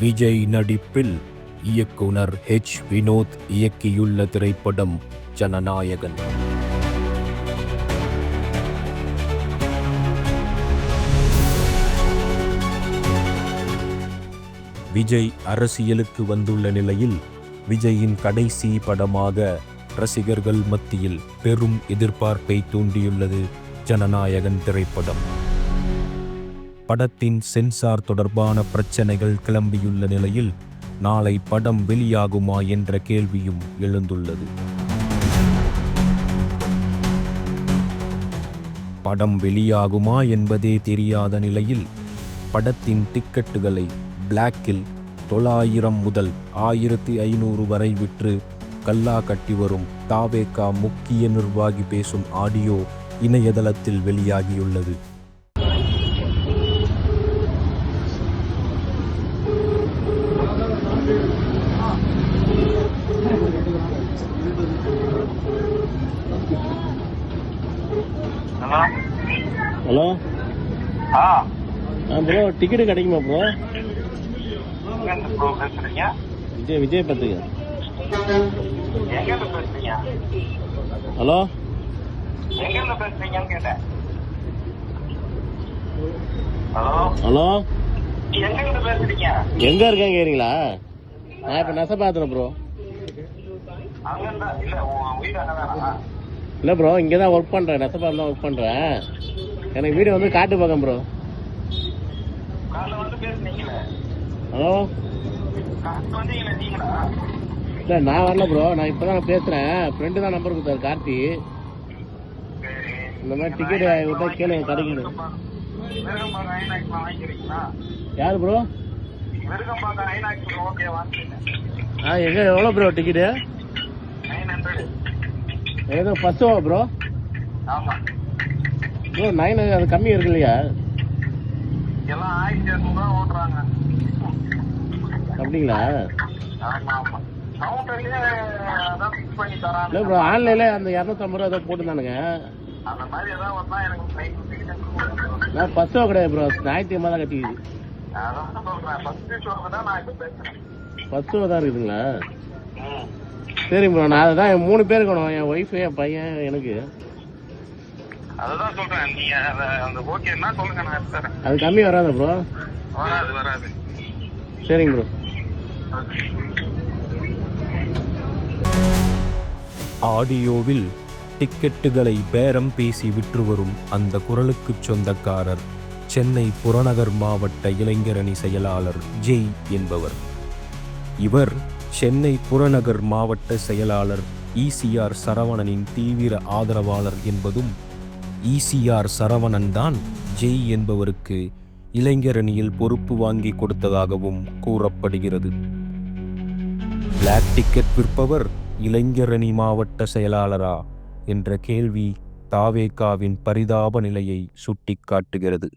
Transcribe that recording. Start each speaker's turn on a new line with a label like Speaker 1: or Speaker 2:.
Speaker 1: விஜய் நடிப்பில் இயக்குனர் ஹெச் வினோத் இயக்கியுள்ள திரைப்படம் ஜனநாயகன். விஜய் அரசியலுக்கு வந்துள்ள நிலையில் விஜயின் கடைசி படமாக ரசிகர்கள் மத்தியில் பெரும் எதிர்பார்ப்பை தூண்டியுள்ளது ஜனநாயகன் திரைப்படம். படத்தின் சென்சார் தொடர்பான பிரச்சனைகள் கிளம்பியுள்ள நிலையில் நாளை படம் வெளியாகுமா என்ற கேள்வியும் எழுந்துள்ளது. படம் வெளியாகுமா என்பதே தெரியாத நிலையில் படத்தின் டிக்கெட்டுகளை பிளாக்கில் தொள்ளாயிரம் முதல் ஆயிரத்தி ஐநூறு வரை விற்று கல்லா கட்டி வரும் தாவேகா முக்கிய நிர்வாகி பேசும் ஆடியோ இணையதளத்தில் வெளியாகியுள்ளது.
Speaker 2: ஹலோ? ஆ.
Speaker 3: ப்ரோ டிக்கெட்டு கிடைக்குமா ப்ரோ
Speaker 2: எங்கேருந்து ப்ரோ பேசுறீங்க?
Speaker 3: விஜய் விஜய்
Speaker 2: பேசுறீங்க?
Speaker 3: ஹலோ?
Speaker 2: ஹலோ?
Speaker 3: எங்கே இருக்கேன் கேறீங்களா நான் இப்போ நெச பார்த்தேன் ப்ரோ
Speaker 2: இல்லை
Speaker 3: ப்ரோ இங்கே தான் ஒர்க் பண்ணுறேன் நெசப்பாத்தில் தான் ஒர்க் பண்ணுறேன் எனக்கு வீடு வந்து காட்டு பக்கம் ப்ரோ ஹலோ இல்லை நான் வரல ப்ரோ நான் இப்போ தான் பேசுகிறேன் ஃப்ரெண்டு தான் நம்பர் கொடுத்தாரு கார்த்தி. இந்த மாதிரி டிக்கெட் விட்டா கேளுங்க கிடைக்குது. யார் ப்ரோ ஆ எங்கே எவ்வளோ ப்ரோ டிக்கெட்டு ஏதோ ஃபஸ்ட்டோ ப்ரோ
Speaker 2: ஆமாம்
Speaker 3: ப்ரோ நைன் அது கம்மி இருக்கு இல்லையா
Speaker 2: எல்லாம் ஆயிரத்தி இரநூறுவா ஓட்டுறாங்க.
Speaker 3: அப்படிங்களா? இல்லை ப்ரோ ஆன்லைனில் அந்த இரநூத்தம்பது ரூபா ஏதோ போட்டுருந்தானுங்க. நான் ஷோ கிடையாது ப்ரோ ஞாயிற்றுக்கிழமை தான் கட்டிக்குது.
Speaker 2: ஷோக்கு தான்
Speaker 3: இருக்குதுங்களா. சரி ப்ரோ நான் அதுதான் என் மூணு பேர் இருக்கணும் என் ஒய்ஃபு என் பையன் எனக்கு.
Speaker 2: அதுதான் சொல்றேன் நீங்க அந்த- ஓகேன்னா சொல்லுங்க நான்
Speaker 3: அது கம்மி வராதா ப்ரோ
Speaker 2: வராது வராது.
Speaker 3: சரிங்க ப்ரோ
Speaker 1: ஆடியோவில் டிக்கெட்டுகளை பேரம் பேசி விற்று வரும் அந்த குரலுக்குச் சொந்தக்காரர் சென்னை புறநகர் மாவட்ட இளைஞரணி செயலாளர் ஜெய் என்பவர். இவர் சென்னை புறநகர் மாவட்ட செயலாளர் இசிஆர் சரவணனின் தீவிர ஆதரவாளர் என்பதும் இசிஆர் சரவணன் தான் ஜெய் என்பவருக்கு இளைஞரணியில் பொறுப்பு வாங்கி கொடுத்ததாகவும் கூறப்படுகிறது. பிளாக் டிக்கெட் விற்பவர் இளைஞரணி மாவட்ட செயலாளரா என்ற கேள்வி தாவேகாவின் பரிதாப நிலையை சுட்டிக்காட்டுகிறது.